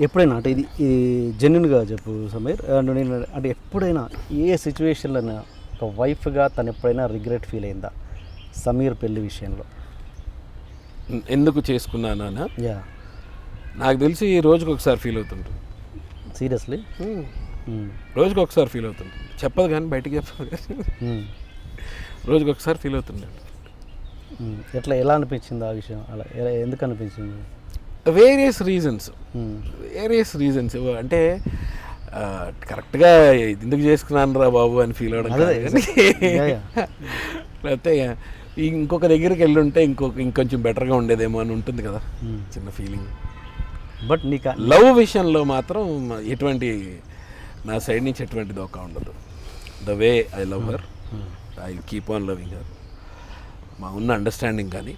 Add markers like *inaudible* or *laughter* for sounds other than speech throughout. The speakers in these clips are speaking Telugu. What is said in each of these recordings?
ఎప్పుడైనా అంటే ఇది ఇది జెన్యున్గా చెప్పు సమీర్. అండ్ నేను అంటే ఎప్పుడైనా ఏ సిచ్యువేషన్లో ఒక వైఫ్గా తను ఎప్పుడైనా రిగ్రెట్ ఫీల్ అయిందా? సమీర్ పెళ్ళి విషయంలో. ఎందుకు చేసుకున్నానా? యా నాకు తెలిసి రోజుకి ఒకసారి ఫీల్ అవుతుంటుంది. సీరియస్లీ రోజుకి ఒకసారి ఫీల్ అవుతుంటుంది. చెప్పదు కానీ బయటికి చెప్పదు కానీ. రోజుకి ఒకసారి ఫీల్ అవుతుండే ఎట్లా ఎలా అనిపించింది ఆ విషయం? అలా ఎలా- ఎందుకు అనిపించింది? Various reasons Hmm. Various reasons అంటే కరెక్ట్గా ఎందుకు చేసుకున్నాను రా బాబు అని ఫీల్ అవడం. *laughs* లేకపోతే ఇంకొక దగ్గరికి వెళ్ళి ఉంటే ఇంకొక ఇంకొంచెం బెటర్గా ఉండేదేమో అని ఉంటుంది కదా. Hmm. చిన్న ఫీలింగ్ బట్ నీకు లవ్ విషయంలో మాత్రం ఎటువంటి నా సైడ్ నుంచి ఎటువంటి దోకా ఉండదు. The way I love her I keep on loving her మా ఉన్న అండర్స్టాండింగ్ కానీ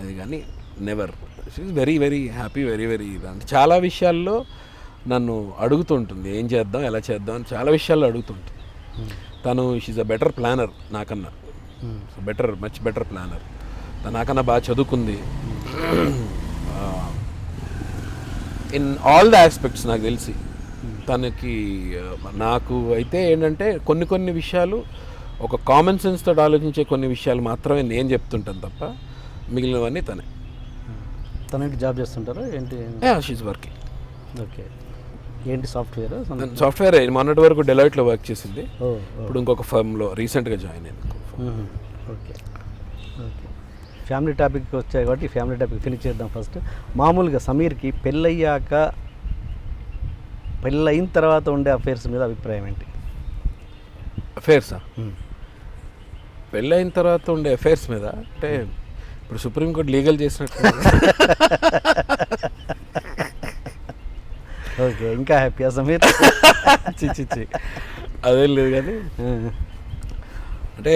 అది కానీ never she very very happy very very అంటే చాలా విషయాల్లో నన్ను అడుగుతుంటుంది ఏం చేద్దాం ఎలా చేద్దాం అని చాలా విషయాల్లో అడుగుతుంటుంది. తను షీజ్ అ బెటర్ ప్లానర్ నాకన్నా. బెటర్ మచ్ బెటర్ ప్లానర్ తను నాకన్నా బాగా చదువుకుంది. ఇన్ ఆల్ ద ఆస్పెక్ట్స్ నాకు తెలిసి. తనకి ఆ, నాకు అయితే ఏంటంటే కొన్ని కొన్ని విషయాలు ఒక కామన్ సెన్స్ తోటి ఆలోచించే కొన్ని విషయాలు మాత్రమే నేను చెప్తుంటాను తప్ప మిగిలినవన్నీ తనే. తను ఏంటి జాబ్ చేస్తుంటారా? ఏంటి? She's working okay. ఏంటి సాఫ్ట్వేర్? సాఫ్ట్వేర్ మొన్నటి వరకు డెలైట్లో వర్క్ చేసింది. ఇప్పుడు ఇంకొక ఫర్మ్లో రీసెంట్గా జాయిన్ అయింది. ఓకే. ఓకే. ఫ్యామిలీ టాపిక్ వచ్చాయి కాబట్టి ఫ్యామిలీ టాపిక్ ఫినిష్ చేద్దాం ఫస్ట్ మామూలుగా సమీర్కి పెళ్ళయ్యాక పెళ్ళయిన తర్వాత ఉండే అఫేర్స్ మీద అభిప్రాయం ఏంటి? అఫేర్సా పెళ్ళైన తర్వాత ఉండే అఫేర్స్ మీద అంటే ఇప్పుడు సుప్రీంకోర్టు లీగల్ చేసినట్టు. ఓకే ఇంకా హ్యాపీయా సమీర్ చి చి చి. అదేం లేదు కానీ అంటే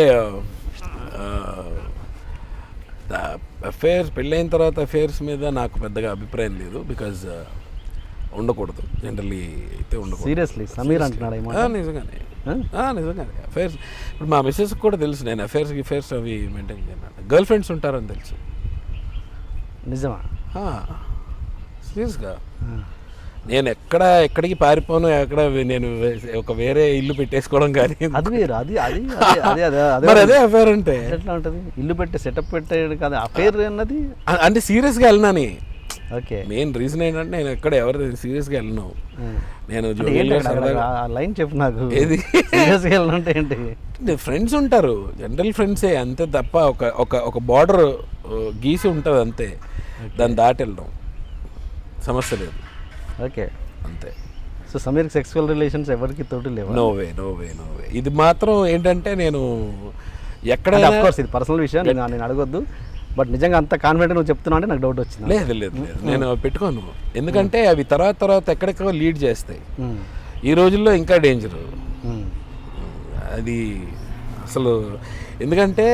అఫేర్స్ పెళ్ళైన తర్వాత అఫేర్స్ మీద నాకు పెద్దగా అభిప్రాయం లేదు బికాజ్ ఉండకూడదు. జనరల్లీ అయితే ఉండకూడదు. సీరియస్లీ సమీర్ అంటున్నాడు నిజంగానే. నిజంగానే. అఫేర్స్ ఇప్పుడు మా మిస్సెస్ కూడా తెలుసు నేను అఫేర్స్ అఫేర్స్ అవి మెయింటైన్ చేయను గర్ల్ ఫ్రెండ్స్ ఉంటారని తెలుసు. నిజమా? సీరియస్గా నేను ఎక్కడ ఎక్కడికి పారిపోను ఎక్కడ నేను ఒక వేరే ఇల్లు పెట్టేసుకోవడం కానీ అది వేరు అది అది *laughs* అదే అదే మరి అఫేర్ అంటే? ఎట్లా ఉంటుంది? ఇల్లు పెట్టి సెటప్ పెట్టేది కాదు అఫేర్ అన్నది అంటే సీరియస్గా వెళ్ళినాని ఓకే మెయిన్ రీజన్ ఏంటంటే నేను ఎక్కడ ఎవరు సీరియస్గా వెళ్ళను. నేను సరదాగా ఆ లైన్ చెప్పు నాకు. ఏది? సీరియస్గా ఏంటి? ఫ్రెండ్స్ ఉంటారు. జనరల్ ఫ్రెండ్సే అంతే తప్ప ఒక ఒక ఒక బార్డర్ గీసి ఉంటుంది అంతే. దాన్ని దాటి వెళ్ళడం. సమస్య లేదు. ఓకే అంతే. సో సమీర్ సెక్సువల్ రిలేషన్స్ ఎవరికి తోటి లేవు? No way no way no way ఇది మాత్రం ఏంటంటే నేను ఎక్కడ కోర్స్ ఇది పర్సనల్ విషయం. నేను నేను అడగొద్దు. బట్ నిజంగా అంత కాన్ఫిడెంట్ నువ్వు చెప్తున్నావు అంటే నాకు డౌట్ వచ్చింది. లేదు లేదు లేదు. నేను పెట్టుకోను. ఎందుకంటే అవి తర్వాత తర్వాత ఎక్కడెక్కడో లీడ్ చేస్తాయి. ఈ రోజుల్లో ఇంకా డేంజర్. అది అసలు ఎందుకంటే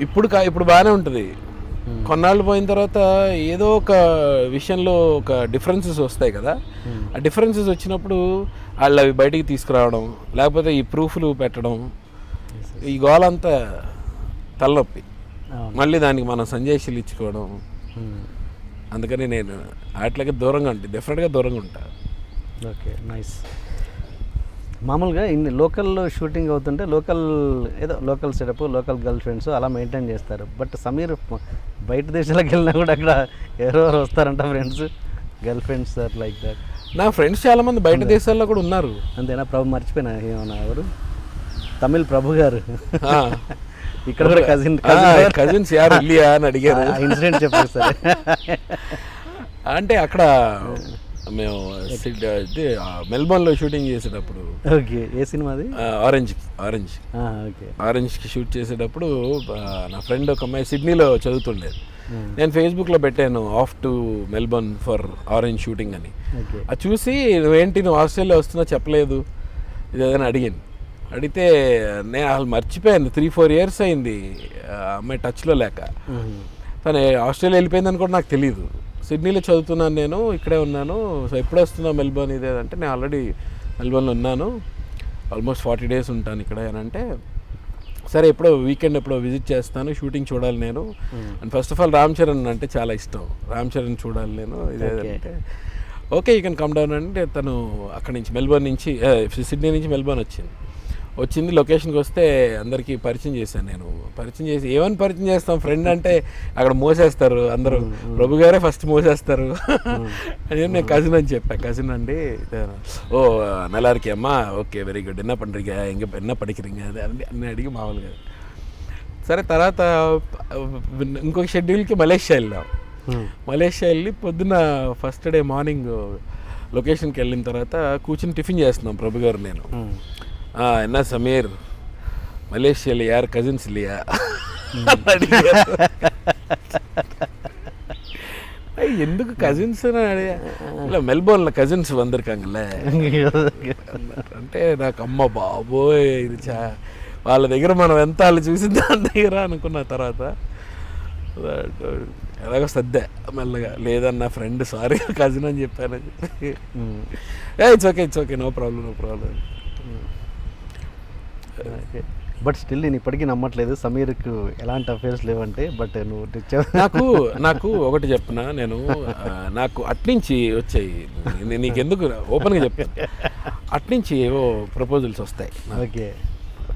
ఇప్పుడు కా ఇప్పుడు బాగానే ఉంటుంది. కొన్నాళ్ళు పోయిన తర్వాత ఏదో ఒక విషయంలో ఒక డిఫరెన్సెస్ వస్తాయి కదా. ఆ డిఫరెన్సెస్ వచ్చినప్పుడు వాళ్ళు అవి బయటికి తీసుకురావడం లేకపోతే ఈ ప్రూఫ్లు పెట్టడం ఈ గోల అంతా తలనొప్పి. మళ్ళీ దానికి మనం సంజయశీలు ఇచ్చుకోవడం. అందుకని నేను వాటికి దూరంగా ఉంటాను డెఫినెట్గా దూరంగా ఉంటా. Okay nice. మామూలుగా ఇన్ని లోకల్లో షూటింగ్ అవుతుంటే లోకల్ ఏదో local setup local girlfriends అలా మెయింటైన్ చేస్తారు. బట్ సమీర్ బయట దేశాలకు వెళ్ళినా కూడా అక్కడ ఎవరెవరు వస్తారంట friends. Girlfriends or like that. నా ఫ్రెండ్స్ చాలా మంది బయట దేశాల్లో కూడా ఉన్నారు. అంతేనా? ప్రభు మర్చిపోయినా ఏమన్నా ఎవరు? తమిళ్ ప్రభు గారు. ఇక్కడ కూడా కజిన్ కజిన్స్ యారు ఇల్లియా అని అడిగారు. ఇన్సిడెంట్ చెప్పారు సార్. *laughs* అంటే అక్కడ మేము మెల్బోర్న్లో షూటింగ్ చేసేటప్పుడు ఓకే ఏ సినిమాది ఆరెంజ్ ఆరెంజ్ ఓకే. ఆరెంజ్కి షూట్ చేసేటప్పుడు నా ఫ్రెండ్ ఒక అమ్మాయి సిడ్నీలో చదువుతుండేది నేను ఫేస్బుక్లో పెట్టాను off to Melbourne for Orange shooting అని. అది చూసి నువ్వేంటి నువ్వు ఆస్ట్రేలియా వస్తున్నా చెప్పలేదు. ఇది ఏదైనా అడిగాను అడిగితే నేను అసలు మర్చిపోయాను. త్రీ ఫోర్ ఇయర్స్ అయింది అమ్మాయి టచ్లో లేక. తను ఆస్ట్రేలియా వెళ్ళిపోయిందని కూడా నాకు తెలియదు సిడ్నీలో చదువుతున్నాను నేను ఇక్కడే ఉన్నాను. సో ఎప్పుడు వస్తున్నావు మెల్బోర్న్ ఇదే అంటే నేను ఆల్రెడీ మెల్బోర్న్లో ఉన్నాను. ఆల్మోస్ట్ ఫార్టీ డేస్ ఉంటాను ఇక్కడ అని అంటే సరే ఎప్పుడో వీకెండ్ ఎప్పుడో విజిట్ చేస్తాను షూటింగ్ చూడాలి నేను. And first of all Ram Charan అంటే చాలా ఇష్టం. రామ్ చరణ్ చూడాలి నేను ఇదేంటే okay. You can come down అంటే తను అక్కడి నుంచి మెల్బోర్న్ నుంచి సిడ్నీ నుంచి మెల్బోర్న్ వచ్చింది. వచ్చింది లొకేషన్కి వస్తే అందరికీ పరిచయం చేశాను నేను. పరిచయం చేసి ఏమని పరిచయం చేస్తాం? ఫ్రెండ్ అంటే అక్కడ మోసేస్తారు అందరూ. ప్రభు గారే ఫస్ట్ మోసేస్తారు. అని నేను కజిన్ అని చెప్పా. కజిన్ అండి ఓ నల్లారికి అమ్మా ఓకే వెరీ గుడ్ ఎన్న పండుగ? ఇంక ఎన్న పడికిరింగ అదే అన్ని అన్ని అడిగి మామూలుగా. సరే తర్వాత ఇంకొక షెడ్యూల్కి మలేషియా వెళ్ళాం మలేషియా వెళ్ళి పొద్దున ఫస్ట్ డే మార్నింగ్ లొకేషన్కి వెళ్ళిన తర్వాత కూర్చుని టిఫిన్ చేస్తున్నాం ప్రభు గారు నేను. என்ன சமீர் மலேசியாவில் யார் கசின்ஸ் இல்லையா ఎందుకు కజిన్స్ ఇలా మెల్బోర్న్లో కజిన్స్ వందరికంగలే. అంటే నాకు అమ్మ బాబోయ్ ఇది చా వాళ్ళ దగ్గర మనం ఎంత వాళ్ళు చూసిన దాని దగ్గర అనుకున్న తర్వాత ఎలాగో సర్దే మెల్లగా. లేదన్న ఫ్రెండ్ సారీ కజిన్ అని చెప్పాను ఏ it's okay it's okay no problem no problem but still నేను ఇప్పటికీ నమ్మట్లేదు. సమీర్కు ఎలాంటి అఫేర్స్ లేవంటే బట్ నువ్వు నాకు *laughs* నాకు ఒకటి చెప్పిన? నేను నాకు అట్నుంచి వచ్చాయి. నీకెందుకు ఓపెన్గా చెప్తాను అట్నుంచి ఏవో ప్రపోజల్స్ వస్తాయి. ఓకే.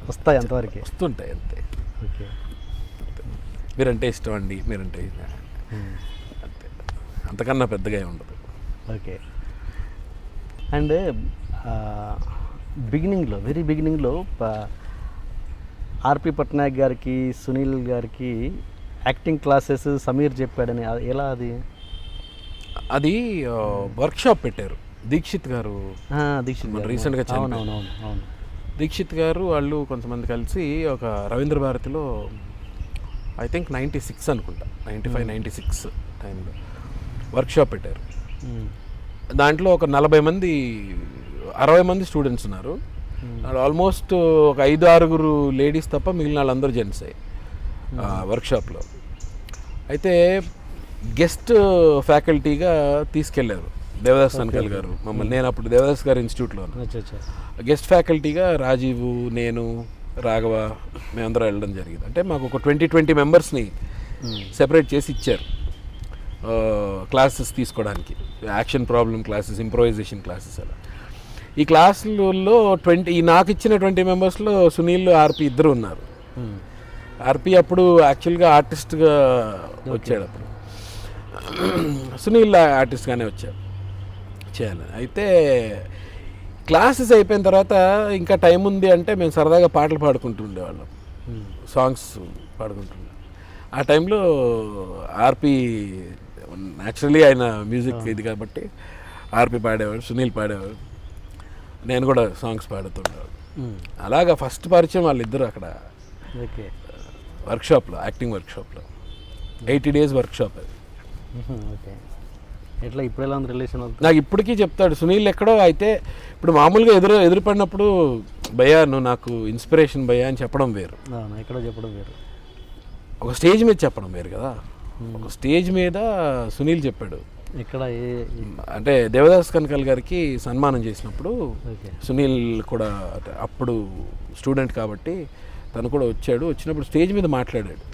వస్తాయి అంతవరకు. వస్తుంటాయి అంతే. ఓకే. మీరంటే ఇష్టం అండి మీరంటే. అంతే. అంతకన్నా పెద్దగా ఉండదు. ఓకే. అండ్ బిగినింగ్లో వెరీ బిగినింగ్లో ఆర్పి పట్నాయక్ గారికి సునీల్ గారికి యాక్టింగ్ క్లాసెస్ సమీర్ చెప్పాడని ఎలా అది? అది వర్క్షాప్ పెట్టారు. దీక్షిత్ గారు దీక్షిత్ మన గారు. recent గా అవును దీక్షిత్ గారు వాళ్ళు కొంతమంది కలిసి ఒక రవీంద్ర భారతిలో ఐ థింక్ నైంటీ సిక్స్ అనుకుంటా. నైంటీ ఫైవ్ నైంటీ సిక్స్ టైంలో వర్క్షాప్ పెట్టారు. దాంట్లో ఒక నలభై మంది అరవై మంది స్టూడెంట్స్ ఉన్నారు. ఆల్మోస్ట్ ఒక ఐదు ఆరుగురు లేడీస్ తప్ప మిగిలిన వాళ్ళందరూ జెంట్స్ వర్క్షాప్లో అయితే గెస్ట్ ఫ్యాకల్టీగా తీసుకెళ్ళారు. దేవదాస్ సన్కల్ గారు. మమ్మల్ని నేను అప్పుడు దేవదాస్ గారి ఇన్స్టిట్యూట్లో గెస్ట్ ఫ్యాకల్టీగా రాజీవు నేను రాఘవ మేమందరం వెళ్ళడం జరిగింది. అంటే మాకు ఒక ట్వంటీ ట్వంటీ మెంబర్స్ని సెపరేట్ చేసి ఇచ్చారు. క్లాసెస్ తీసుకోవడానికి. Action problem classes improvisation classes అలా. ఈ క్లాసులలో ట్వంటీ ఈ నాకు ఇచ్చిన ట్వంటీ మెంబర్స్లో సునీల్ ఆర్పి ఇద్దరు ఉన్నారు. మ్మ్. ఆర్పి అప్పుడు యాక్చువల్గా ఆర్టిస్ట్గా వచ్చాడు అప్పుడు. సునీల్ ఆర్టిస్ట్గానే వచ్చాడు చేయాలి. అయితే క్లాసెస్ అయిపోయిన తర్వాత ఇంకా టైం ఉంది అంటే మేము సరదాగా పాటలు పాడుకుంటూ ఉండేవాళ్ళం. మ్మ్. సాంగ్స్ పాడుకుంటుండే ఆ టైంలో ఆర్పి న్యాచురలీ ఆయన మ్యూజిక్ ఇది కాబట్టి ఆర్పి పాడేవాడు సునీల్ పాడేవాడు. నేను కూడా సాంగ్స్ పాడుతుండేవాడు మ్మ్. అలాగా ఫస్ట్ పరిచయం వాళ్ళిద్దరు అక్కడ. ఓకే. వర్క్షాప్లో యాక్టింగ్ వర్క్షాప్లో ఎయిటీ డేస్ వర్క్షాప్ అది. ఓకే ఎట్లా ఇప్పుడు ఎలా ఉంది రిలేషన్ నాకు ఇప్పటికీ చెప్తాడు సునీల్ ఎక్కడో అయితే ఇప్పుడు మామూలుగా ఎదురు ఎదురుపడినప్పుడు భయ్యా నువ్వు నాకు ఇన్స్పిరేషన్ భయ్యా అని చెప్పడం వేరు. ఎక్కడో చెప్పడం వేరు. ఒక స్టేజ్ మీద చెప్పడం వేరు కదా. ఒక స్టేజ్ మీద సునీల్ చెప్పాడు. ఏ- అంటే దేవదాస్ కనకల్ గారికి సన్మానం చేసినప్పుడు సునీల్ కూడా అప్పుడు స్టూడెంట్ కాబట్టి తను కూడా వచ్చాడు. వచ్చినప్పుడు స్టేజ్ మీద మాట్లాడాడు.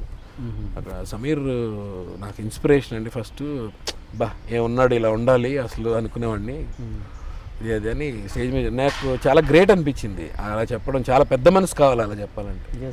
సమీర్ నాకు ఇన్స్పిరేషన్ అండి ఫస్ట్. బా ఏమున్నాడు ఇలా ఉండాలి అసలు అనుకునేవాడిని. ఇది అది అని స్టేజ్ మీద నాకు చాలా గ్రేట్ అనిపించింది. అలా చెప్పడం చాలా పెద్ద మనసు కావాలి అలా చెప్పాలంటే.